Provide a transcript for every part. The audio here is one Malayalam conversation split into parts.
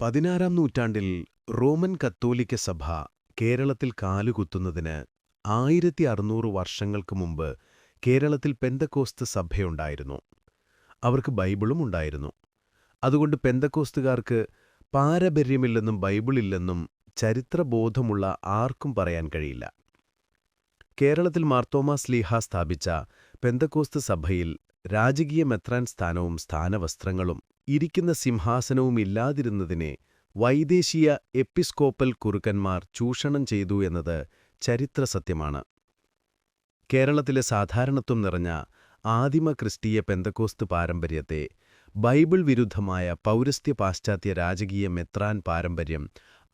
പതിനാറാം നൂറ്റാണ്ടിൽ റോമൻ കത്തോലിക്ക സഭ കേരളത്തിൽ കാലുകുത്തുന്നതിന് ആയിരത്തി അറുന്നൂറ് വർഷങ്ങൾക്ക് മുമ്പ് കേരളത്തിൽ പെന്തക്കോസ്ത് സഭയുണ്ടായിരുന്നു. അവർക്ക് ബൈബിളും ഉണ്ടായിരുന്നു. അതുകൊണ്ട് പെന്തക്കോസ്തുകാർക്ക് പാരമ്പര്യമില്ലെന്നും ബൈബിളില്ലെന്നും ചരിത്രബോധമുള്ള ആർക്കും പറയാൻ കഴിയില്ല. കേരളത്തിൽ മാർത്തോമാ സ്ലീഹ സ്ഥാപിച്ച പെന്തക്കോസ്ത് സഭയിൽ രാജകീയ മെത്രാൻ സ്ഥാനവും സ്ഥാനവസ്ത്രങ്ങളും ഇരിക്കുന്ന സിംഹാസനവും ഇല്ലാതിരുന്നതിനെ വൈദേശീയ എപ്പിസ്കോപ്പൽ കുറുക്കന്മാർ ചൂഷണം ചെയ്തു എന്നത് ചരിത്രസത്യമാണ്. കേരളത്തിലെ സാധാരണത്വം നിറഞ്ഞ ആദിമ ക്രിസ്തീയ പെന്തക്കോസ്ത് പാരമ്പര്യത്തെ ബൈബിൾ വിരുദ്ധമായ പൗരസ്ത്യ പാശ്ചാത്യ രാജകീയ മെത്രാൻ പാരമ്പര്യം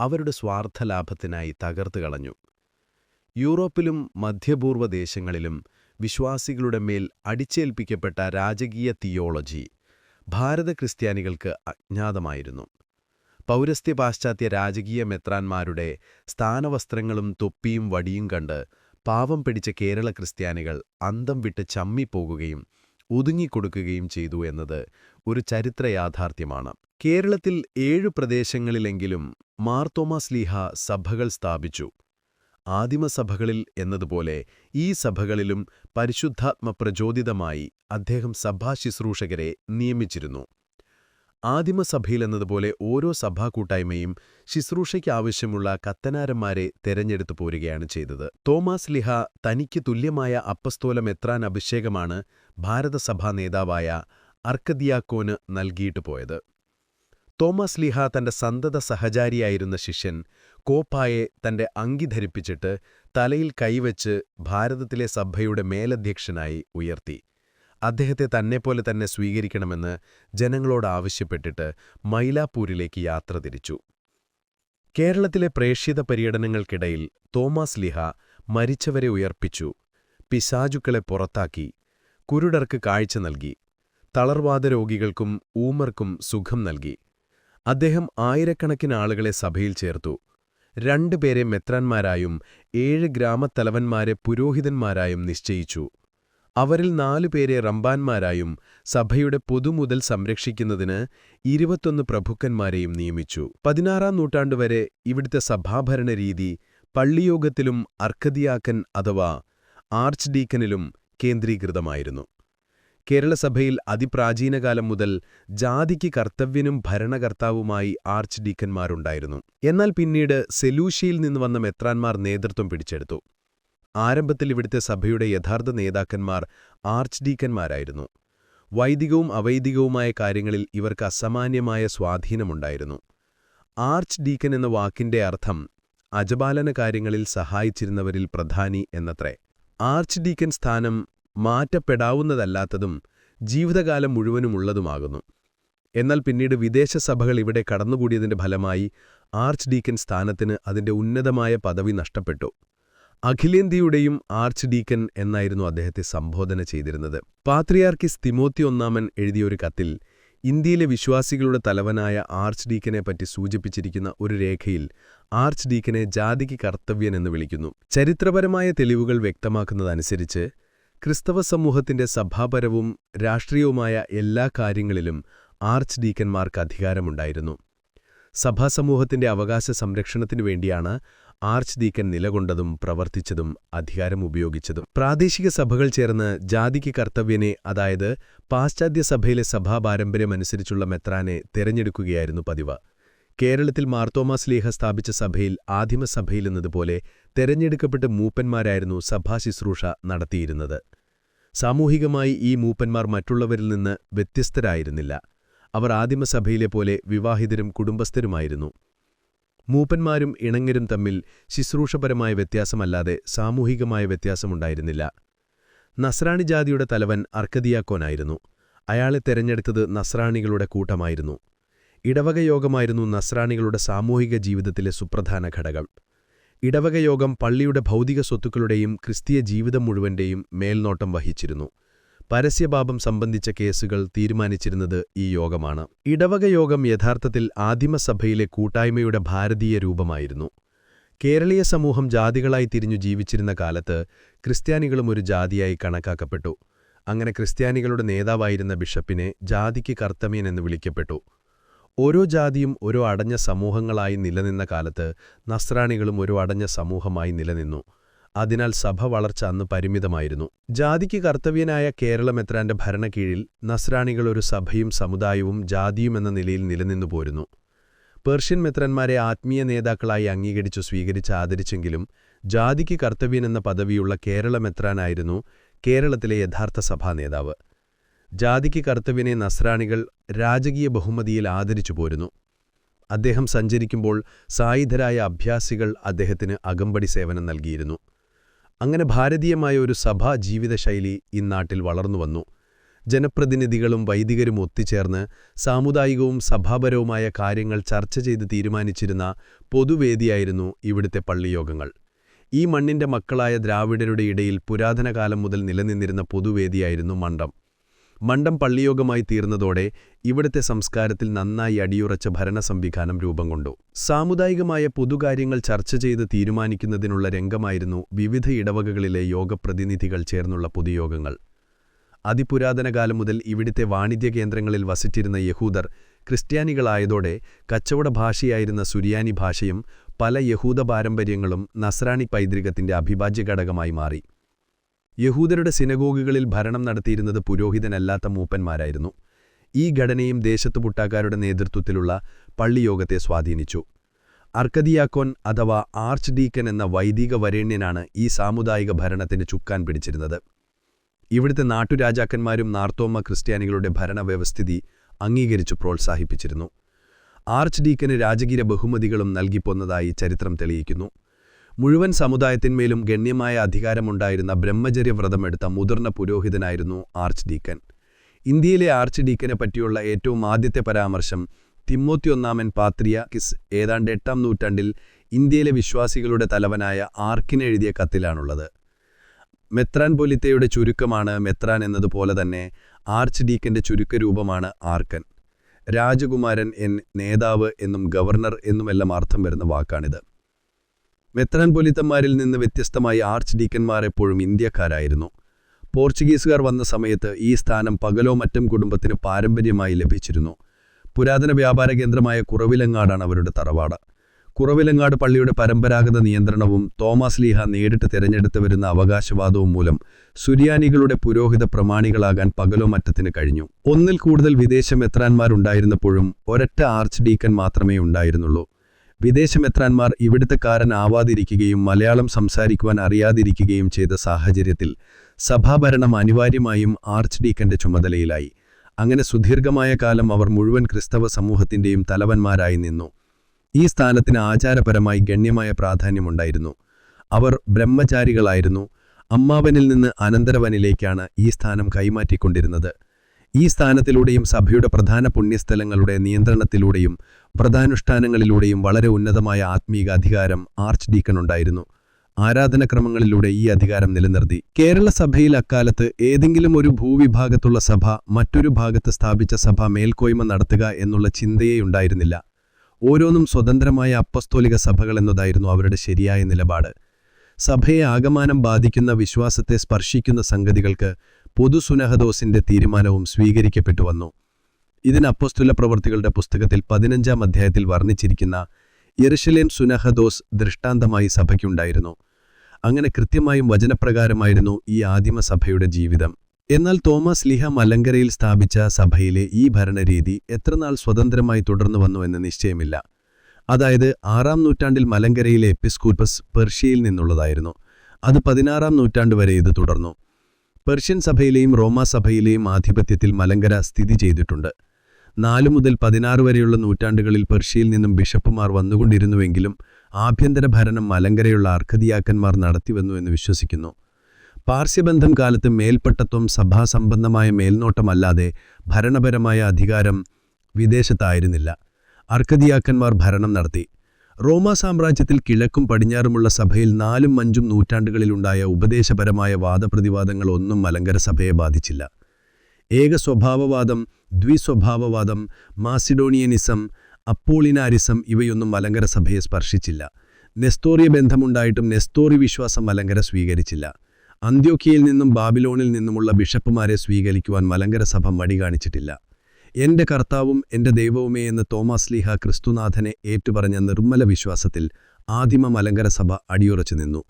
അവരുടെ സ്വാർത്ഥലാഭത്തിനായി തകർത്തു കളഞ്ഞു. യൂറോപ്പിലും മധ്യപൂർവ ദേശങ്ങളിലും വിശ്വാസികളുടെ മേൽ അടിച്ചേൽപ്പിക്കപ്പെട്ട രാജകീയ തിയോളജി ഭാരത ക്രിസ്ത്യാനികൾക്ക് അജ്ഞാതമായിരുന്നു. പൗരസ്ത്യ പാശ്ചാത്യ രാജകീയ മെത്രാന്മാരുടെ സ്ഥാനവസ്ത്രങ്ങളും തൊപ്പിയും വടിയും കണ്ട് പാവം പിടിച്ച കേരള ക്രിസ്ത്യാനികൾ അന്തം വിട്ട് ചമ്മിപ്പോകുകയും ഒതുങ്ങിക്കൊടുക്കുകയും ചെയ്തു എന്നത് ഒരു ചരിത്ര യാഥാർത്ഥ്യമാണ്. കേരളത്തിൽ ഏഴു പ്രദേശങ്ങളിലെങ്കിലും മാർത്തോമാസ്ലീഹ സഭകൾ സ്ഥാപിച്ചു. ആദിമസഭകളിൽ എന്നതുപോലെ ഈ സഭകളിലും പരിശുദ്ധാത്മപ്രചോദിതമായി അദ്ദേഹം സഭാശുശ്രൂഷകരെ നിയമിച്ചിരുന്നു. ആദിമസഭയിലെന്നതുപോലെ ഓരോ സഭാകൂട്ടായ്മയും ശുശ്രൂഷയ്ക്കാവശ്യമുള്ള കത്തനാരന്മാരെ തെരഞ്ഞെടുത്തു പോരുകയാണ് ചെയ്തത്. തോമാസ് ലിഹ തനിക്ക് തുല്യമായ അപ്പസ്തോലം എത്രാൻ അഭിഷേകമാണ് ഭാരതസഭാ നേതാവായ അർക്കദിയാക്കോന് നൽകിയിട്ടു പോയത്. തോമസ് ലിഹ തന്റെ സന്തത സഹചാരിയായിരുന്ന ശിഷ്യൻ കോപ്പായെ തന്റെ അങ്കി ധരിപ്പിച്ചിട്ട് തലയിൽ കൈവച്ച് ഭാരതത്തിലെ സഭയുടെ മേലധ്യക്ഷനായി ഉയർത്തി. അദ്ദേഹത്തെ തന്നെപ്പോലെ തന്നെ സ്വീകരിക്കണമെന്ന് ജനങ്ങളോട് ആവശ്യപ്പെട്ടിട്ട് മൈലാപ്പൂരിലേക്ക് യാത്ര തിരിച്ചു. കേരളത്തിലെ പ്രേക്ഷിത പര്യടനങ്ങൾക്കിടയിൽ തോമസ് ലിഹ മരിച്ചവരെ ഉയർപ്പിച്ചു പിശാചുക്കളെ പുറത്താക്കി കുരുടർക്ക് കാഴ്ച നൽകി തളർവാദ രോഗികൾക്കും ഊമർക്കും സുഖം നൽകി. അദ്ദേഹം ആയിരക്കണക്കിന് ആളുകളെ സഭയിൽ ചേർത്തു. രണ്ടുപേരെ മെത്രാന്മാരായും ഏഴ് ഗ്രാമത്തലവന്മാരെ പുരോഹിതന്മാരായും നിശ്ചയിച്ചു. അവരിൽ നാലുപേരെ റമ്പാന്മാരായും സഭയുടെ പൊതുമുതൽ സംരക്ഷിക്കുന്നതിന് ഇരുപത്തൊന്ന് പ്രഭുക്കന്മാരെയും നിയമിച്ചു. പതിനാറാം നൂറ്റാണ്ടുവരെ ഇവിടുത്തെ സഭാഭരണ രീതി പള്ളിയോഗത്തിലും അർക്കദിയാക്കൻ അഥവാ ആർച്ച് ഡീക്കനിലും കേന്ദ്രീകൃതമായിരുന്നു. കേരളസഭയിൽ അതിപ്രാചീനകാലം മുതൽ ജാതിക്ക് കർത്തവ്യനും ഭരണകർത്താവുമായി ആർച്ച് ഡീക്കന്മാരുണ്ടായിരുന്നു. എന്നാൽ പിന്നീട് സെലൂഷ്യയിൽ നിന്ന് വന്ന മെത്രാൻമാർ നേതൃത്വം പിടിച്ചെടുത്തു. ആരംഭത്തിൽ ഇവിടുത്തെ സഭയുടെ യഥാർത്ഥ നേതാക്കന്മാർ ആർച്ച് ഡീക്കന്മാരായിരുന്നു. വൈദികവും അവൈദികവുമായ കാര്യങ്ങളിൽ ഇവർക്ക് അസാമാന്യമായ സ്വാധീനമുണ്ടായിരുന്നു. ആർച്ച് ഡീക്കൻ എന്ന വാക്കിന്റെ അർത്ഥം അജപാലന കാര്യങ്ങളിൽ സഹായിച്ചിരുന്നവരിൽ പ്രധാനി എന്നത്രേ. ആർച്ച് ഡീക്കൻ സ്ഥാനം മാറ്റപ്പെടാവുന്നതല്ലാത്തതും ജീവിതകാലം മുഴുവനുമുള്ളതുമാകുന്നു. എന്നാൽ പിന്നീട് വിദേശ സഭകൾ ഇവിടെ കടന്നുകൂടിയതിന്റെ ഫലമായി ആർച്ച് ഡീക്കൻ സ്ഥാനത്തിന് അതിന്റെ ഉന്നതമായ പദവി നഷ്ടപ്പെട്ടു. അഖിലേന്ത്യയുടെയും ആർച്ച് ഡീക്കൻ എന്നായിരുന്നു അദ്ദേഹത്തെ സംബോധന ചെയ്തിരുന്നത്. പാത്രിയാർക്കിസ് തിമോത്തി ഒന്നാമൻ എഴുതിയൊരു കത്തിൽ ഇന്ത്യയിലെ വിശ്വാസികളുടെ തലവനായ ആർച്ച് ഡീക്കനെ പറ്റി സൂചിപ്പിച്ചിരിക്കുന്ന ഒരു രേഖയിൽ ആർച്ച് ഡീക്കനെ ജാതിക്ക് കർത്തവ്യൻ എന്ന് വിളിക്കുന്നു. ചരിത്രപരമായ തെളിവുകൾ വ്യക്തമാക്കുന്നതനുസരിച്ച് ക്രിസ്തവ സമൂഹത്തിന്റെ സഭാപരവും രാഷ്ട്രീയവുമായ എല്ലാ കാര്യങ്ങളിലും ആർച്ച് ഡീക്കന്മാർക്ക് അധികാരമുണ്ടായിരുന്നു. സഭാസമൂഹത്തിന്റെ അവകാശ സംരക്ഷണത്തിനു വേണ്ടിയാണ് ആർച്ച് ഡീക്കൻ നിലകൊണ്ടതും പ്രവർത്തിച്ചതും അധികാരം ഉപയോഗിച്ചതും പ്രാദേശിക സഭകൾ ചേർന്ന് ജാതിക്ക് കർത്തവ്യനെ അതായത് പാശ്ചാത്യ സഭയിലെ സഭാ സഭാപാരമ്പര്യമനുസരിച്ചുള്ള മെത്രാനെ തെരഞ്ഞെടുക്കുകയായിരുന്നു പതിവ്. കേരളത്തിൽ മാർത്തോമാസ് ലീഹ സ്ഥാപിച്ച സഭയിൽ ആദിമസഭയിലെന്നതുപോലെ തെരഞ്ഞെടുക്കപ്പെട്ട മൂപ്പന്മാരായിരുന്നു സഭാശുശ്രൂഷ നടത്തിയിരുന്നത്. സാമൂഹികമായി ഈ മൂപ്പന്മാർ മറ്റുള്ളവരിൽ നിന്ന് വ്യത്യസ്തരായിരുന്നില്ല. അവർ ആദിമസഭയിലെ പോലെ വിവാഹിതരും കുടുംബസ്ഥരുമായിരുന്നു. മൂപ്പന്മാരും ഇണങ്ങരും തമ്മിൽ ശുശ്രൂഷപരമായ വ്യത്യാസമല്ലാതെ സാമൂഹികമായ വ്യത്യാസമുണ്ടായിരുന്നില്ല. നസ്രാണി ജാതിയുടെ തലവൻ അർക്കദിയാക്കോനായിരുന്നു. അയാളെ തെരഞ്ഞെടുത്തത് നസ്രാണികളുടെ കൂട്ടമായിരുന്നു. ഇടവകയോഗമായിരുന്നു നസ്രാണികളുടെ സാമൂഹിക ജീവിതത്തിലെ സുപ്രധാന ഘടകം. ഇടവകയോഗം പള്ളിയുടെ ഭൗതിക സ്വത്തുക്കളുടെയും ക്രിസ്തീയ ജീവിതം മുഴുവന്റെയും മേൽനോട്ടം വഹിച്ചിരുന്നു. പരസ്യപാപം സംബന്ധിച്ച കേസുകൾ തീരുമാനിച്ചിരുന്നത് ഈ യോഗമാണ്. ഇടവകയോഗം യഥാർത്ഥത്തിൽ ആദിമസഭയിലെ കൂട്ടായ്മയുടെ ഭാരതീയ രൂപമായിരുന്നു. കേരളീയ സമൂഹം ജാതികളായി തിരിഞ്ഞു ജീവിച്ചിരുന്ന കാലത്ത് ക്രിസ്ത്യാനികളും ഒരു ജാതിയായി കണക്കാക്കപ്പെട്ടു. അങ്ങനെ ക്രിസ്ത്യാനികളുടെ നേതാവായിരുന്ന ബിഷപ്പിനെ ജാതിക്ക് കർത്തമ്യൻ എന്ന് വിളിക്കപ്പെട്ടു. ഓരോ ജാതിയും ഓരോ അടഞ്ഞ സമൂഹങ്ങളായി നിലനിന്ന കാലത്ത് നസ്രാണികളും ഒരു അടഞ്ഞ സമൂഹമായി നിലനിന്നു. അതിനാൽ സഭ വളർച്ച അന്ന് പരിമിതമായിരുന്നു. ജാതിക്ക് കർത്തവ്യനായ കേരളമെത്രാന്റെ ഭരണകീഴിൽ നസ്രാണികൾ ഒരു സഭയും സമുദായവും ജാതിയുമെന്ന നിലയിൽ നിലനിന്നു പോരുന്നു. പേർഷ്യൻ മെത്രന്മാരെ ആത്മീയ നേതാക്കളായി അംഗീകരിച്ചു സ്വീകരിച്ച് ആദരിച്ചെങ്കിലും ജാതിക്ക് കർത്തവ്യനെന്ന പദവിയുള്ള കേരളമെത്രാനായിരുന്നു കേരളത്തിലെ യഥാർത്ഥ സഭാ നേതാവ്. ജാതിക്ക് കർത്തവ്യനെ നസ്രാണികൾ രാജകീയ ബഹുമതിയിൽ ആദരിച്ചു പോരുന്നു. അദ്ദേഹം സഞ്ചരിക്കുമ്പോൾ സായുധരായ അഭ്യാസികൾ അദ്ദേഹത്തിന് അകമ്പടി സേവനം നൽകിയിരുന്നു. അങ്ങനെ ഭാരതീയമായ ഒരു സഭാ ജീവിതശൈലി ഇന്നാട്ടിൽ വളർന്നുവന്നു ജനപ്രതിനിധികളും വൈദികരും ഒത്തുചേർന്ന് സാമുദായികവും സഭാപരവുമായ കാര്യങ്ങൾ ചർച്ച ചെയ്ത് തീരുമാനിച്ചിരുന്ന പൊതുവേദിയായിരുന്നു ഇവിടുത്തെ പള്ളിയോഗങ്ങൾ. ഈ മണ്ണിന്റെ മക്കളായ ദ്രാവിഡരുടെ ഇടയിൽ പുരാതനകാലം മുതൽ നിലനിന്നിരുന്ന പൊതുവേദിയായിരുന്നു മണ്ഡം മണ്ഡം പള്ളിയോഗമായി തീർന്നതോടെ ഇവിടുത്തെ സംസ്കാരത്തിൽ നന്നായി അടിയുറച്ച ഭരണ സംവിധാനം രൂപം കൊണ്ടു. സാമുദായികമായ പൊതുകാര്യങ്ങൾ ചർച്ച ചെയ്ത് തീരുമാനിക്കുന്നതിനുള്ള രംഗമായിരുന്നു വിവിധ ഇടവകകളിലെ യോഗപ്രതിനിധികൾ ചേർന്നുള്ള പൊതുയോഗങ്ങൾ. അതിപുരാതനകാലം മുതൽ ഇവിടുത്തെ വാണിജ്യ കേന്ദ്രങ്ങളിൽ വസിച്ചിരുന്ന യഹൂദർ ക്രിസ്ത്യാനികളായതോടെ കച്ചവട ഭാഷയായിരുന്ന സുരിയാനി ഭാഷയും പല യഹൂദ പാരമ്പര്യങ്ങളും നസ്രാണി പൈതൃകത്തിന്റെ അഭിഭാജ്യ ഘടകമായി മാറി. യഹൂദരുടെ സിനഗോഗുകളിൽ ഭരണം നടത്തിയിരുന്നത് പുരോഹിതനല്ലാത്ത മൂപ്പന്മാരായിരുന്നു. ഈ ഘടനയും ദേശത്തുപുട്ടാക്കാരുടെ നേതൃത്വത്തിലുള്ള പള്ളിയോഗത്തെ സ്വാധീനിച്ചു. അർക്കദിയാക്കോൻ അഥവാ ആർച്ച് ഡീക്കൻ എന്ന വൈദിക വരേണ്യനാണ് ഈ സാമുദായിക ഭരണത്തിന് ചുക്കാൻ പിടിച്ചിരുന്നത്. ഇവിടുത്തെ നാട്ടുരാജാക്കന്മാരും നാർത്തോമ്മ ക്രിസ്ത്യാനികളുടെ ഭരണവ്യവസ്ഥിതി അംഗീകരിച്ചു പ്രോത്സാഹിപ്പിച്ചിരുന്നു. ആർച്ച് ഡീക്കന് രാജകീയ ബഹുമതികളും നൽകിപ്പോന്നതായി ചരിത്രം തെളിയിക്കുന്നു. മുഴുവൻ സമുദായത്തിന്മേലും ഗണ്യമായ അധികാരമുണ്ടായിരുന്ന ബ്രഹ്മചര്യവ്രതമെടുത്ത മുതിർന്ന പുരോഹിതനായിരുന്നു ആർച്ച് ഡീക്കൻ. ഇന്ത്യയിലെ ആർച്ച് ഡീക്കനെ പറ്റിയുള്ള ഏറ്റവും ആദ്യത്തെ പരാമർശം തിമ്മോത്തിയൊന്നാമൻ പാത്രിയ കിസ് ഏതാണ്ട് എട്ടാം നൂറ്റാണ്ടിൽ ഇന്ത്യയിലെ വിശ്വാസികളുടെ തലവനായ ആർക്കിനെഴുതിയ കത്തിലാണുള്ളത്. മെത്രാൻ പൊലിത്തയുടെ ചുരുക്കമാണ് മെത്രാൻ എന്നതുപോലെ തന്നെ ആർച്ച് ഡീക്കന്റെ ചുരുക്കരൂപമാണ് ആർക്കൻ. രാജകുമാരൻ എൻ നേതാവ് എന്നും ഗവർണർ എന്നുമെല്ലാം അർത്ഥം വരുന്ന വാക്കാണിത്. മെത്രാൻപൊലിത്തന്മാരിൽ നിന്ന് വ്യത്യസ്തമായി ആർച്ച് ഡീക്കന്മാർ എപ്പോഴും ഇന്ത്യക്കാരായിരുന്നു. പോർച്ചുഗീസുകാർ വന്ന സമയത്ത് ഈ സ്ഥാനം പകലോ മറ്റും കുടുംബത്തിന് പാരമ്പര്യമായി ലഭിച്ചിരുന്നു. പുരാതന വ്യാപാര കേന്ദ്രമായ കുറവിലങ്ങാടാണ് അവരുടെ തറവാട്. കുറവിലങ്ങാട് പള്ളിയുടെ പരമ്പരാഗത നിയന്ത്രണവും തോമസ് ലീഹ നേരിട്ട് തിരഞ്ഞെടുത്തു വരുന്ന അവകാശവാദവും മൂലം സുരിയാനികളുടെ പുരോഹിത പ്രമാണികളാകാൻ പകലോ മറ്റത്തിന് കഴിഞ്ഞു. ഒന്നിൽ കൂടുതൽ വിദേശ മെത്രാന്മാരുണ്ടായിരുന്നപ്പോഴും ഒരൊറ്റ ആർച്ച് ഡീക്കൻ മാത്രമേ ഉണ്ടായിരുന്നുള്ളൂ. വിദേശമെത്രാന്മാർ ഇവിടുത്തെക്കാരനാവാതിരിക്കുകയും മലയാളം സംസാരിക്കുവാൻ അറിയാതിരിക്കുകയും ചെയ്ത സാഹചര്യത്തിൽ സഭാഭരണം അനിവാര്യമായും ആർച്ച് ഡീക്കന്റെ ചുമതലയിലായി. അങ്ങനെ സുദീർഘമായ കാലം അവർ മുഴുവൻ ക്രിസ്തവ സമൂഹത്തിന്റെയും തലവന്മാരായി നിന്നു. ഈ സ്ഥാനത്തിന് ആചാരപരമായി ഗണ്യമായ പ്രാധാന്യമുണ്ടായിരുന്നു. അവർ ബ്രഹ്മചാരികളായിരുന്നു. അമ്മാവനിൽ നിന്ന് അനന്തരവനിലേക്കാണ് ഈ സ്ഥാനം കൈമാറ്റിക്കൊണ്ടിരുന്നത്. ഈ സ്ഥാനത്തിലൂടെയും സഭയുടെ പ്രധാന പുണ്യസ്ഥലങ്ങളുടെ നിയന്ത്രണത്തിലൂടെയും വ്രതാനുഷ്ഠാനങ്ങളിലൂടെയും വളരെ ഉന്നതമായ ആത്മീക അധികാരം ആർച്ച് ഡീക്കൺ ഉണ്ടായിരുന്നു. ആരാധനക്രമങ്ങളിലൂടെ ഈ അധികാരം നിലനിർത്തി. കേരള സഭയിൽ അക്കാലത്ത് ഏതെങ്കിലും ഒരു ഭൂവിഭാഗത്തുള്ള സഭ മറ്റൊരു ഭാഗത്ത് സ്ഥാപിച്ച സഭ മേൽക്കോയ്മ നടത്തുക എന്നുള്ള ചിന്തയേ ഉണ്ടായിരുന്നില്ല. ഓരോന്നും സ്വതന്ത്രമായ അപ്പസ്തോലിക സഭകൾ എന്നതായിരുന്നു അവരുടെ ശരിയായ നിലപാട്. സഭയെ ആകമാനം ബാധിക്കുന്ന വിശ്വാസത്തെ സ്പർശിക്കുന്ന സംഗതികൾക്ക് പൊതുസുനഹദോസിന്റെ തീരുമാനവും സ്വീകരിക്കപ്പെട്ടു വന്നു. ഇതിന് അപ്പസ്തുല പ്രവർത്തികളുടെ പുസ്തകത്തിൽ പതിനഞ്ചാം അധ്യായത്തിൽ വർണിച്ചിരിക്കുന്ന യെറുഷലേം സുനഹദോസ് ദൃഷ്ടാന്തമായി സഭയ്ക്കുണ്ടായിരുന്നു. അങ്ങനെ കൃത്യമായും വചനപ്രകാരമായിരുന്നു ഈ ആദിമസഭയുടെ ജീവിതം. എന്നാൽ തോമസ് ലിഹ മലങ്കരയിൽ സ്ഥാപിച്ച സഭയിലെ ഈ ഭരണരീതി എത്രനാൾ സ്വതന്ത്രമായി തുടർന്നു വന്നു എന്ന് നിശ്ചയമില്ല. അതായത് ആറാം നൂറ്റാണ്ടിൽ മലങ്കരയിലെ എപ്പിസ്കൂപ്പസ് പെർഷ്യയിൽ നിന്നുള്ളതായിരുന്നു. അത് പതിനാറാം നൂറ്റാണ്ട് വരെ ഇത് തുടർന്നു. പെർഷ്യൻ സഭയിലെയും റോമാ സഭയിലെയും ആധിപത്യത്തിൽ മലങ്കര സ്ഥിതി ചെയ്തിട്ടുണ്ട്. നാലു മുതൽ പതിനാറ് വരെയുള്ള നൂറ്റാണ്ടുകളിൽ പെർഷ്യയിൽ നിന്നും ബിഷപ്പുമാർ വന്നുകൊണ്ടിരുന്നുവെങ്കിലും ആഭ്യന്തര ഭരണം മലങ്കരയുള്ള അർഹതിയാക്കന്മാർ നടത്തിവന്നു എന്ന് വിശ്വസിക്കുന്നു. പാർശ്യബന്ധം കാലത്ത് മേൽപ്പട്ടത്വം സഭാസംബന്ധമായ മേൽനോട്ടമല്ലാതെ ഭരണപരമായ അധികാരം വിദേശത്തായിരുന്നില്ല. അർക്കദിയാക്കന്മാർ ഭരണം നടത്തി. റോമാ സാമ്രാജ്യത്തിൽ കിഴക്കും പടിഞ്ഞാറുമുള്ള സഭയിൽ നാലും അഞ്ചും നൂറ്റാണ്ടുകളിലുണ്ടായ ഉപദേശപരമായ വാദപ്രതിവാദങ്ങൾ ഒന്നും മലങ്കര സഭയെ ബാധിച്ചില്ല. ഏക സ്വഭാവവാദം ദ്വിസ്വഭാവവാദം മാസിഡോണിയനിസം അപ്പോളിനാരിസം ഇവയൊന്നും മലങ്കര സഭയെ സ്പർശിച്ചില്ല. നെസ്തോറിയ ബന്ധമുണ്ടായിട്ടും നെസ്തോറി വിശ്വാസം മലങ്കര സ്വീകരിച്ചില്ല. അന്ത്യോക്കിയയിൽ നിന്നും ബാബിലോണിൽ നിന്നുമുള്ള ബിഷപ്പുമാരെ സ്വീകരിക്കുവാൻ മലങ്കര സഭ മടി കാണിച്ചിട്ടില്ല. എന്റെ കർത്താവും എന്റെ ദൈവവുമേ എന്ന് തോമസ് ലീഹ ക്രിസ്തുനാഥനെ ഏറ്റുപറഞ്ഞ നിർമ്മല വിശ്വാസത്തിൽ ആദിമ മലങ്കര സഭ അടിയുറച്ചു നിന്നു.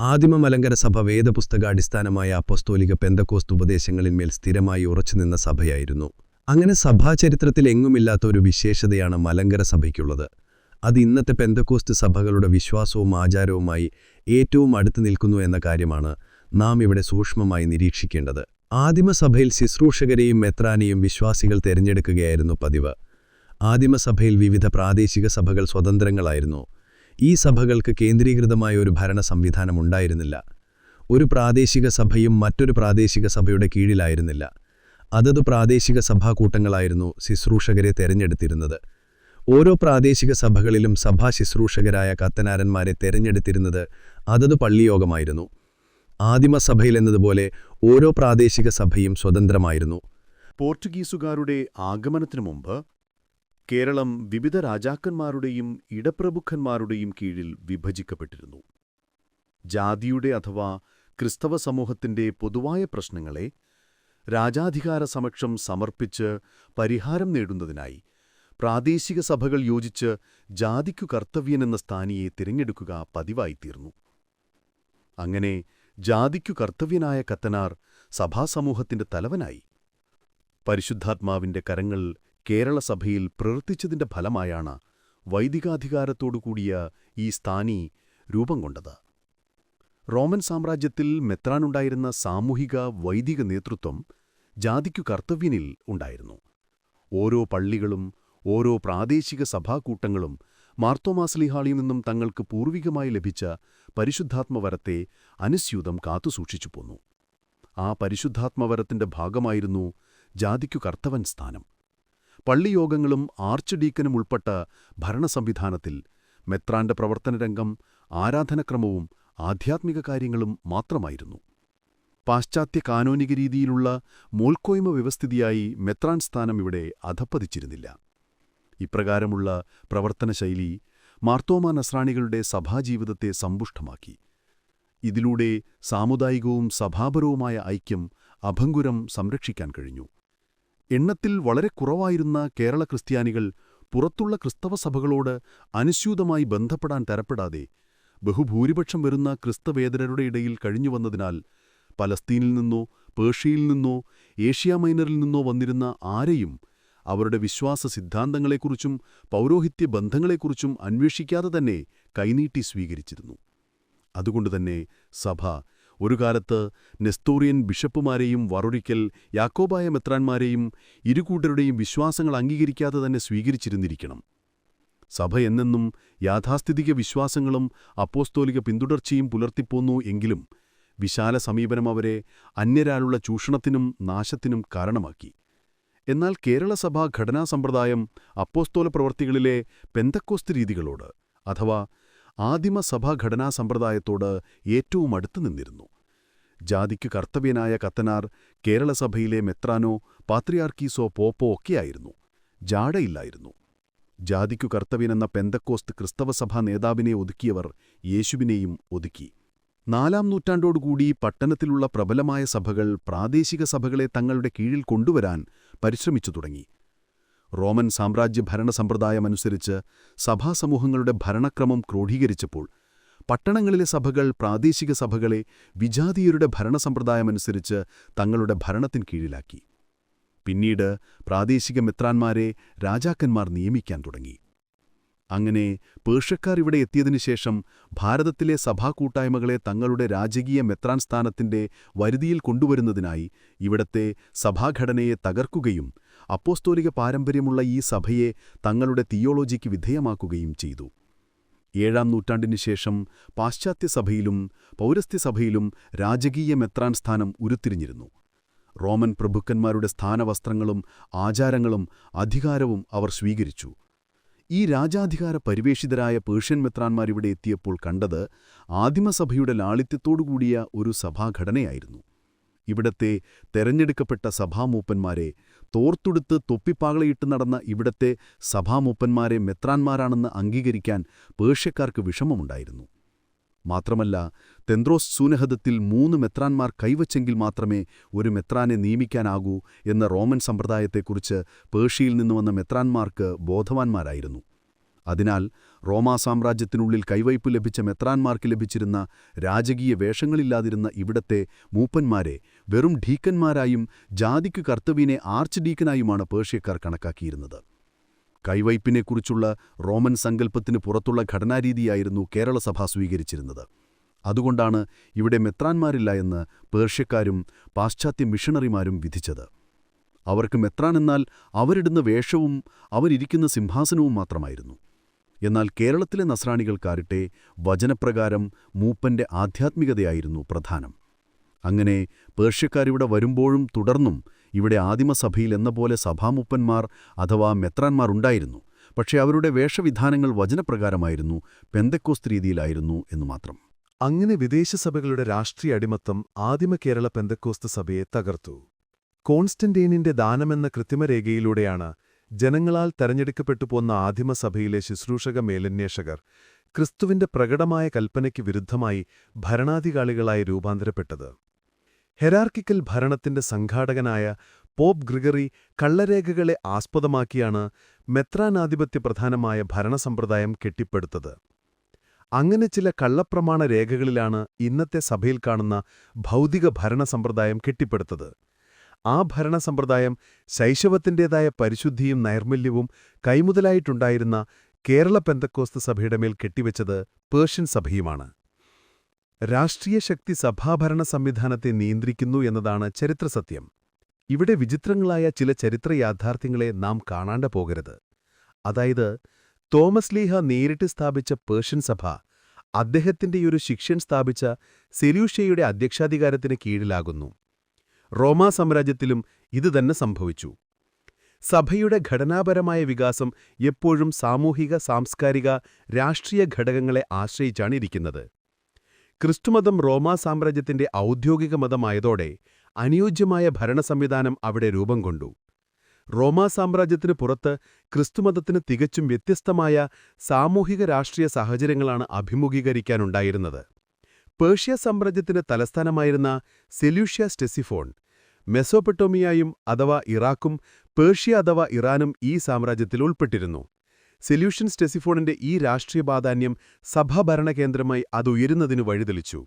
ആദിമ മലങ്കര സഭ വേദപുസ്തക അടിസ്ഥാനമായ അപ്പസ്തോലിക പെന്തക്കോസ്ത് ഉപദേശങ്ങളിന്മേൽ സ്ഥിരമായി ഉറച്ചുനിന്ന സഭയായിരുന്നു. അങ്ങനെ സഭാചരിത്രത്തിൽ എങ്ങുമില്ലാത്ത ഒരു വിശേഷതയാണ് മലങ്കര സഭയ്ക്കുള്ളത്. അത് ഇന്നത്തെ പെന്തക്കോസ്റ്റ് സഭകളുടെ വിശ്വാസവും ആചാരവുമായി ഏറ്റവും അടുത്തു നിൽക്കുന്നു എന്ന കാര്യമാണ് നാം ഇവിടെ സൂക്ഷ്മമായി നിരീക്ഷിക്കേണ്ടത്. ആദിമസഭയിൽ ശുശ്രൂഷകരെയും മെത്രാനെയും വിശ്വാസികൾ തിരഞ്ഞെടുക്കുകയായിരുന്നു പതിവ്. ആദിമസഭയിൽ വിവിധ പ്രാദേശിക സഭകൾ സ്വതന്ത്രങ്ങളായിരുന്നു. ഈ സഭകൾക്ക് കേന്ദ്രീകൃതമായ ഒരു ഭരണ സംവിധാനം ഉണ്ടായിരുന്നില്ല. ഒരു പ്രാദേശിക സഭയും മറ്റൊരു പ്രാദേശിക സഭയുടെ കീഴിലായിരുന്നില്ല. അതത് പ്രാദേശിക സഭാകൂട്ടങ്ങളായിരുന്നു ശുശ്രൂഷകരെ തെരഞ്ഞെടുത്തിരുന്നത്. ഓരോ പ്രാദേശിക സഭകളിലും സഭാ ശുശ്രൂഷകരായ കത്തനാരന്മാരെ തെരഞ്ഞെടുത്തിരുന്നത് അതത് പള്ളിയോഗമായിരുന്നു. ആദിമസഭയിൽ എന്നതുപോലെ ഓരോ പ്രാദേശിക സഭയും സ്വതന്ത്രമായിരുന്നു. പോർച്ചുഗീസുകാരുടെ ആഗമനത്തിനു മുമ്പ് കേരളം വിവിധ രാജാക്കന്മാരുടെയും ഇടപ്രഭുക്കന്മാരുടെയും കീഴിൽ വിഭജിക്കപ്പെട്ടിരുന്നു. ജാതിയുടെ അഥവാ ക്രിസ്തവ സമൂഹത്തിന്റെ പൊതുവായ പ്രശ്നങ്ങളെ രാജാധികാര സമക്ഷം സമർപ്പിച്ച് പരിഹാരം നേടുന്നതിനായി പ്രാദേശിക സഭകൾ യോജിച്ച് ജാതിക്കു കർത്തവ്യനെന്ന സ്ഥാനിയെ തിരഞ്ഞെടുക്കുക പതിവായിത്തീർന്നു. അങ്ങനെ ജാതിക്കു കർത്തവ്യനായ കത്തനാർ സഭാസമൂഹത്തിന്റെ തലവനായി. പരിശുദ്ധാത്മാവിന്റെ കരങ്ങൾ കേരളസഭയിൽ പ്രവർത്തിച്ചതിന്റെ ഫലമായാണ് വൈദികാധികാരത്തോടുകൂടിയ ഈ സ്ഥാനി രൂപം കൊണ്ടത്. റോമൻ സാമ്രാജ്യത്തിൽ മെത്രാനുണ്ടായിരുന്ന സാമൂഹിക വൈദിക നേതൃത്വം ജാതിക്കു കർത്തവ്യനിൽ ഉണ്ടായിരുന്നു. ഓരോ പള്ളികളും ഓരോ പ്രാദേശിക സഭാകൂട്ടങ്ങളും മാർത്തോമാസ്ലിഹാളിൽ നിന്നും തങ്ങൾക്ക് പൂർവികമായി ലഭിച്ച പരിശുദ്ധാത്മവരത്തെ അനുസ്യൂതം കാത്തുസൂക്ഷിച്ചു പോന്നു. ആ പരിശുദ്ധാത്മവരത്തിന്റെ ഭാഗമായിരുന്നു ജാതിക്കു കർത്തവൻ സ്ഥാനം. പള്ളിയോഗങ്ങളും ആർച്ച് ഡീക്കനും ഉൾപ്പെട്ട ഭരണസംവിധാനത്തിൽ മെത്രാന്റെ പ്രവർത്തനരംഗം ആരാധനക്രമവും ആധ്യാത്മിക കാര്യങ്ങളും മാത്രമായിരുന്നു. പാശ്ചാത്യ കാനോനിക രീതിയിലുള്ള മോൽക്കോയ്മ വ്യവസ്ഥിതിയായി മെത്രാൻ സ്ഥാനം ഇവിടെ അധപ്പതിച്ചിരുന്നില്ല ഇപ്രകാരമുള്ള പ്രവർത്തനശൈലി മാർത്തോമ നസ്രാണികളുടെ സഭാജീവിതത്തെ സമ്പുഷ്ടമാക്കി. ഇതിലൂടെ സാമുദായികവും സഭാപരവുമായ ഐക്യം അഭംഗുരം സംരക്ഷിക്കാൻ കഴിഞ്ഞു. എണ്ണത്തിൽ വളരെ കുറവായിരുന്ന കേരള ക്രിസ്ത്യാനികൾ പുറത്തുള്ള ക്രിസ്തവ സഭകളോട് അനുസ്യൂതമായി ബന്ധപ്പെടാൻ തരപ്പെടാതെ ബഹുഭൂരിപക്ഷം വരുന്ന ക്രിസ്തവേതരരുടെ ഇടയിൽ കഴിഞ്ഞുവന്നതിനാൽ പലസ്തീനിൽ നിന്നോ പേർഷ്യയിൽ നിന്നോ ഏഷ്യാമൈനറിൽ നിന്നോ വന്നിരുന്ന ആരെയും അവരുടെ വിശ്വാസ സിദ്ധാന്തങ്ങളെക്കുറിച്ചും പൗരോഹിത്യ ബന്ധങ്ങളെക്കുറിച്ചും അന്വേഷിക്കാതെ തന്നെ കൈനീട്ടി സ്വീകരിച്ചിരുന്നു. അതുകൊണ്ടുതന്നെ സഭ ഒരു കാലത്ത് നെസ്തോറിയൻ ബിഷപ്പുമാരെയും വറൊരിക്കൽ യാക്കോബായ മെത്രാന്മാരെയും ഇരുകൂട്ടരുടെയും വിശ്വാസങ്ങൾ അംഗീകരിക്കാതെ തന്നെ സ്വീകരിച്ചിരുന്നിരിക്കണം. സഭ എന്നെന്നും യാഥാസ്ഥിതിക വിശ്വാസങ്ങളും അപ്പോസ്തോലിക പിന്തുടർച്ചയും പുലർത്തിപ്പോന്നു എങ്കിലും വിശാല സമീപനം അവരെ അന്യരാലുള്ള ചൂഷണത്തിനും നാശത്തിനും കാരണമാക്കി. എന്നാൽ കേരളസഭാ ഘടനാ സമ്പ്രദായം അപ്പോസ്തോല പ്രവർത്തികളിലെ പെന്തക്കോസ്ത് രീതികളോട് അഥവാ ആദിമ സഭാ ഘടനാ സമ്പ്രദായത്തോട് ഏറ്റവും അടുത്തു നിന്നിരുന്നു. ജാതിക്ക് കർത്തവ്യനായ കത്തനാർ കേരളസഭയിലെ മെത്രാനോ പാത്രിയാർക്കീസോ പോപ്പോ ഒക്കെയായിരുന്നു ജാടയില്ലായിരുന്നു. ജാതിക്കു കർത്തവ്യനെന്ന പെന്തക്കോസ്ത് ക്രിസ്തവസഭാ നേതാവിനെ ഒതുക്കിയവർ യേശുവിനെയും ഒതുക്കി. നാലാം നൂറ്റാണ്ടോടുകൂടി പട്ടണത്തിലുള്ള പ്രബലമായ സഭകൾ പ്രാദേശിക സഭകളെ തങ്ങളുടെ കീഴിൽ കൊണ്ടുവരാൻ പരിശ്രമിച്ചു തുടങ്ങി. റോമൻ സാമ്രാജ്യ ഭരണസമ്പ്രദായമനുസരിച്ച് സഭാസമൂഹങ്ങളുടെ ഭരണക്രമം ക്രോഡീകരിച്ചപ്പോൾ പട്ടണങ്ങളിലെ സഭകൾ പ്രാദേശിക സഭകളെ വിജാതീയരുടെ ഭരണസമ്പ്രദായമനുസരിച്ച് തങ്ങളുടെ ഭരണത്തിൻ കീഴിലാക്കി. പിന്നീട് പ്രാദേശിക മെത്രാന്മാരെ രാജാക്കന്മാർ നിയമിക്കാൻ തുടങ്ങി. അങ്ങനെ പേർഷ്യക്കാർ ഇവിടെ എത്തിയതിനു ശേഷം ഭാരതത്തിലെ സഭാകൂട്ടായ്മകളെ തങ്ങളുടെ രാജകീയ മെത്രാൻ സ്ഥാനത്തിന്റെ വരുതിയിൽ കൊണ്ടുവരുന്നതിനായി ഇവിടത്തെ സഭാഘടനയെ തകർക്കുകയും അപ്പോസ്തോലിക പാരമ്പര്യമുള്ള ഈ സഭയെ തങ്ങളുടെ തിയോളജിക്ക് വിധേയമാക്കുകയും ചെയ്തു. ഏഴാം നൂറ്റാണ്ടിനു ശേഷം പാശ്ചാത്യസഭയിലും പൗരസ്ത്യസഭയിലും രാജകീയ മെത്രാൻ സ്ഥാനം ഉരുത്തിരിഞ്ഞിരുന്നു. റോമൻ പ്രഭുക്കന്മാരുടെ സ്ഥാനവസ്ത്രങ്ങളും ആചാരങ്ങളും അധികാരവും അവർ സ്വീകരിച്ചു. ഈ രാജാധികാര പരിവേഷിതരായ പേർഷ്യൻ മെത്രാന്മാരിവിടെ എത്തിയപ്പോൾ കണ്ടത് ആദിമസഭയുടെ ലാളിത്യത്തോടുകൂടിയ ഒരു സഭാഘടനയായിരുന്നു. ഇവിടത്തെ തെരഞ്ഞെടുക്കപ്പെട്ട സഭാമൂപ്പന്മാരെ തോർത്തുടുത്ത് തൊപ്പിപ്പാകളയിട്ട് നടന്ന ഇവിടത്തെ സഭാമൂപ്പന്മാരെ മെത്രാന്മാരാണെന്ന് അംഗീകരിക്കാൻ പേർഷ്യക്കാർക്ക് വിഷമമുണ്ടായിരുന്നു. മാത്രമല്ല തെന്ത്രോസ് സൂനഹദത്തിൽ മൂന്ന് മെത്രാന്മാർ കൈവച്ചെങ്കിൽ മാത്രമേ ഒരു മെത്രാനെ നിയമിക്കാനാകൂ എന്ന റോമൻ സമ്പ്രദായത്തെക്കുറിച്ച് പേർഷ്യയിൽ നിന്ന് വന്ന മെത്രാന്മാർക്ക് ബോധവാന്മാരായിരുന്നു. അതിനാൽ റോമാ സാമ്രാജ്യത്തിനുള്ളിൽ കൈവയ്പ് ലഭിച്ച മെത്രാന്മാർക്ക് ലഭിച്ചിരുന്ന രാജകീയ വേഷങ്ങളില്ലാതിരുന്ന ഇവിടത്തെ മൂപ്പന്മാരെ വെറും ഡീക്കന്മാരായും ജാതിക്ക് കർത്തവ്യനെ ആർച്ച് ഡീക്കനായുമാണ് പേർഷ്യക്കാർ കണക്കാക്കിയിരുന്നത്. കൈവയ്പിനെക്കുറിച്ചുള്ള റോമൻ സങ്കല്പത്തിന് പുറത്തുള്ള ഘടനാരീതിയായിരുന്നു കേരളസഭ സ്വീകരിച്ചിരുന്നത്. അതുകൊണ്ടാണ് ഇവിടെ മെത്രാന്മാരില്ല എന്ന് പേർഷ്യക്കാരും പാശ്ചാത്യ മിഷണറിമാരും വിധിച്ചത്. അവർക്ക് മെത്രാൻ എന്നാൽ അവരിടുന്ന വേഷവും അവരിയ്ക്കുന്ന സിംഹാസനവും മാത്രമായിരുന്നു. എന്നാൽ കേരളത്തിലെ നസ്രാണികൾക്കാരട്ടെ വചനപ്രകാരം മൂപ്പന്റെ ആധ്യാത്മികതയായിരുന്നു പ്രധാനം. അങ്ങനെ പേർഷ്യക്കാരിവിടെ വരുമ്പോഴും തുടർന്നും ഇവിടെ ആദിമസഭയിൽ എന്ന പോലെ സഭാമുപ്പന്മാർ അഥവാ മെത്രാന്മാർ ഉണ്ടായിരുന്നു. പക്ഷേ അവരുടെ വേഷവിധാനങ്ങൾ വചനപ്രകാരമായിരുന്നു പെന്തക്കോസ് രീതിയിലായിരുന്നു എന്നു മാത്രം. അങ്ങനെ വിദേശസഭകളുടെ രാഷ്ട്രീയ അടിമത്തം ആദിമ കേരള പെന്തക്കോസ്ത് സഭയെ തകർത്തു. കോൺസ്റ്റന്റീനിന്റെ ദാനമെന്ന കൃത്രിമരേഖയിലൂടെയാണ് ജനങ്ങളാൽ തെരഞ്ഞെടുക്കപ്പെട്ടു പോന്ന ആദിമസഭയിലെ ശുശ്രൂഷക മേലന്വേഷകർ ക്രിസ്തുവിന്റെ പ്രകടമായ കൽപ്പനയ്ക്ക് വിരുദ്ധമായി ഭരണാധികാളികളായി രൂപാന്തരപ്പെട്ടത്. ഹെരാർക്കിക്കൽ ഭരണത്തിന്റെ സംഘാടകനായ പോപ്പ് ഗ്രിഗറി കള്ളരേഖകളെ ആസ്പദമാക്കിയാണ് മെത്രാനാധിപത്യ പ്രധാനമായ ഭരണസമ്പ്രദായം കെട്ടിപ്പടുത്തത്. അങ്ങനെ ചില കള്ളപ്രമാണ രേഖകളിലാണ് ഇന്നത്തെ സഭയിൽ കാണുന്ന ഭൗതിക ഭരണസമ്പ്രദായം കെട്ടിപ്പടുത്തത്. ആ ഭരണസമ്പ്രദായം ശൈശവത്തിന്റെതായ പരിശുദ്ധിയും നൈർമല്യവും കൈമുതലായിട്ടുണ്ടായിരുന്ന കേരള പെന്തക്കോസ്ത് സഭയുടെ മേൽ കെട്ടിവെച്ചത് പേർഷ്യൻ സഭയുമാണ്. രാഷ്ട്രീയ ശക്തി സഭാഭരണ സംവിധാനത്തെ നിയന്ത്രിക്കുന്നു എന്നതാണ് ചരിത്രസത്യം. ഇവിടെ വിചിത്രങ്ങളായ ചില ചരിത്ര യാഥാർത്ഥ്യങ്ങളെ നാം കാണാണ്ട പോകരുത്. അതായത് തോമസ് ലീഹ നേരിട്ട് സ്ഥാപിച്ച പേർഷ്യൻ സഭ അദ്ദേഹത്തിന്റെയൊരു ശിക്ഷൻ സ്ഥാപിച്ച സെല്യൂഷ്യയുടെ അധ്യക്ഷാധികാരത്തിന് കീഴിലാകുന്നു. റോമാ സാമ്രാജ്യത്തിലും ഇതുതന്നെ സംഭവിച്ചു. സഭയുടെ ഘടനാപരമായ വികാസം എപ്പോഴും സാമൂഹിക സാംസ്കാരിക രാഷ്ട്രീയ ഘടകങ്ങളെ ആശ്രയിച്ചാണ് ഇരിക്കുന്നത്. ക്രിസ്തുമതം റോമാ സാമ്രാജ്യത്തിന്റെ ഔദ്യോഗിക മതമായതോടെ അനുയോജ്യമായ ഭരണസംവിധാനം അവിടെ രൂപം കൊണ്ടു. റോമാ സാമ്രാജ്യത്തിന് പുറത്ത് ക്രിസ്തുമതത്തിന് തികച്ചും വ്യത്യസ്തമായ സാമൂഹിക രാഷ്ട്രീയ സാഹചര്യങ്ങളാണ് അഭിമുഖീകരിക്കാനുണ്ടായിരുന്നത്. പേർഷ്യ സാമ്രാജ്യത്തിന്റെ തലസ്ഥാനമായിരുന്ന സെല്യൂഷ്യ സ്റ്റെസിഫോൺ മെസോപ്പട്ടോമിയായും അഥവാ ഇറാഖും പേർഷ്യ അഥവാ ഇറാനും ഈ സാമ്രാജ്യത്തിൽ ഉൾപ്പെട്ടിരുന്നു. സെല്യൂഷൻ സ്റ്റെസിഫോണിന്റെ ഈ രാഷ്ട്രീയ പ്രാധാന്യം സഭാഭരണകേന്ദ്രമായി അത് ഉയരുന്നതിന് വഴിതെളിച്ചു.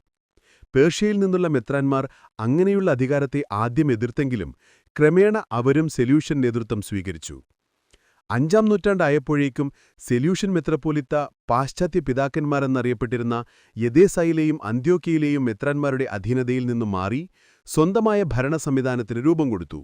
പേർഷ്യയിൽ നിന്നുള്ള മെത്രാന്മാർ അങ്ങനെയുള്ള അധികാരത്തെ ആദ്യം എതിർത്തെങ്കിലും ക്രമേണ അവരും സൊല്യൂഷൻ നേതൃത്വം സ്വീകരിച്ചു. അഞ്ചാം നൂറ്റാണ്ടായപ്പോഴേക്കും സെല്യൂഷൻ മെത്രപ്പോലിത്ത പാശ്ചാത്യ പിതാക്കന്മാരെന്നറിയപ്പെട്ടിരുന്ന യദേസയിലെയും അന്ത്യോക്കിയയിലെയും മെത്രാന്മാരുടെ അധീനതയിൽ നിന്നും മാറി സ്വന്തമായ ഭരണ സംവിധാനത്തിന് രൂപം കൊടുത്തു.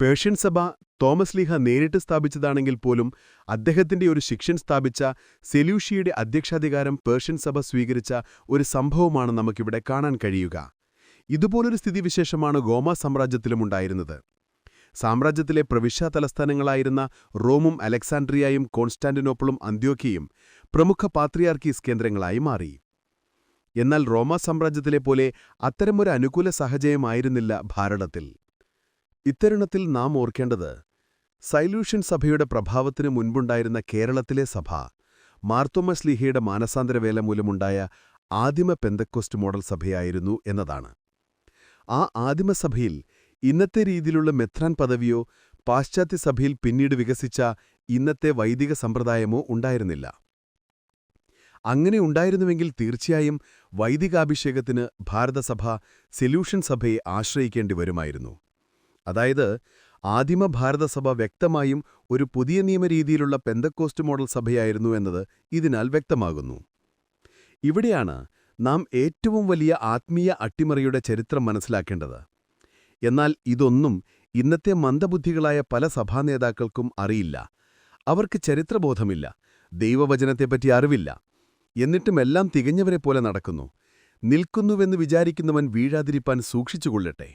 പേർഷ്യൻ സഭ തോമസ് ലീഹ നേരിട്ട് സ്ഥാപിച്ചതാണെങ്കിൽ പോലും അദ്ദേഹത്തിന്റെ ഒരു ശിക്ഷൻ സ്ഥാപിച്ച സെല്യൂഷിയുടെ അധ്യക്ഷാധികാരം പേർഷ്യൻ സഭ സ്വീകരിച്ച ഒരു സംഭവമാണ് നമുക്കിവിടെ കാണാൻ കഴിയുക. ഇതുപോലൊരു സ്ഥിതിവിശേഷമാണ് ഗോമ സാമ്രാജ്യത്തിലുമുണ്ടായിരുന്നത് സാമ്രാജ്യത്തിലെ പ്രവിശ്യാ തലസ്ഥാനങ്ങളായിരുന്ന റോമും അലക്സാൻഡ്രിയയും കോൺസ്റ്റാന്റിനോപ്പിളും അന്ത്യോക്കിയും പ്രമുഖ പാത്രിയാർക്കീസ് കേന്ദ്രങ്ങളായി മാറി. എന്നാൽ റോമാ സാമ്രാജ്യത്തിലെ പോലെ അത്തരമൊരു അനുകൂല സാഹചര്യമായിരുന്നില്ല ഭാരതത്തിൽ. ഇത്തരുണത്തിൽ നാം ഓർക്കേണ്ടത് സൈലൂഷ്യൻ സഭയുടെ പ്രഭാവത്തിനു മുൻപുണ്ടായിരുന്ന കേരളത്തിലെ സഭ മാർത്തോമ സ്ലിഹയുടെ മാനസാന്തരവേല മൂലമുണ്ടായ ആദിമ പെന്തക്കോസ്റ്റ് മോഡൽ സഭയായിരുന്നു എന്നതാണ്. ആ ആദിമസഭയിൽ ഇന്നത്തെ രീതിയിലുള്ള മെത്രാൻ പദവിയോ പാശ്ചാത്യ സഭയിൽ പിന്നീട് വികസിച്ച ഇന്നത്തെ വൈദിക സമ്പ്രദായമോ ഉണ്ടായിരുന്നില്ല. അങ്ങനെ ഉണ്ടായിരുന്നുവെങ്കിൽ തീർച്ചയായും വൈദികാഭിഷേകത്തിന് ഭാരതസഭ സെല്യൂഷൻ സഭയെ ആശ്രയിക്കേണ്ടി വരുമായിരുന്നു. അതായത് ആദിമ ഭാരതസഭ വ്യക്തമായും ഒരു പുതിയ നിയമരീതിയിലുള്ള പെന്തക്കോസ്റ്റ് മോഡൽ സഭയായിരുന്നു എന്നത് ഇതിനാൽ വ്യക്തമാകുന്നു. ഇവിടെയാണ് നാം ഏറ്റവും വലിയ ആത്മീയ അട്ടിമറിയുടെ ചരിത്രം മനസ്സിലാക്കേണ്ടത്. എന്നാൽ ഇതൊന്നും ഇന്നത്തെ മന്ദബുദ്ധികളായ പല സഭാനേതാക്കൾക്കും അറിയില്ല. അവർക്ക് ചരിത്രബോധമില്ല ദൈവവചനത്തെപ്പറ്റി അറിവില്ല. എന്നിട്ടുമെല്ലാം തികഞ്ഞവരെ പോലെ നടക്കുന്നു. നിൽക്കുന്നുവെന്ന് വിചാരിക്കുന്നവൻ വീഴാതിരിപ്പാൻ സൂക്ഷിച്ചുകൊള്ളട്ടെ.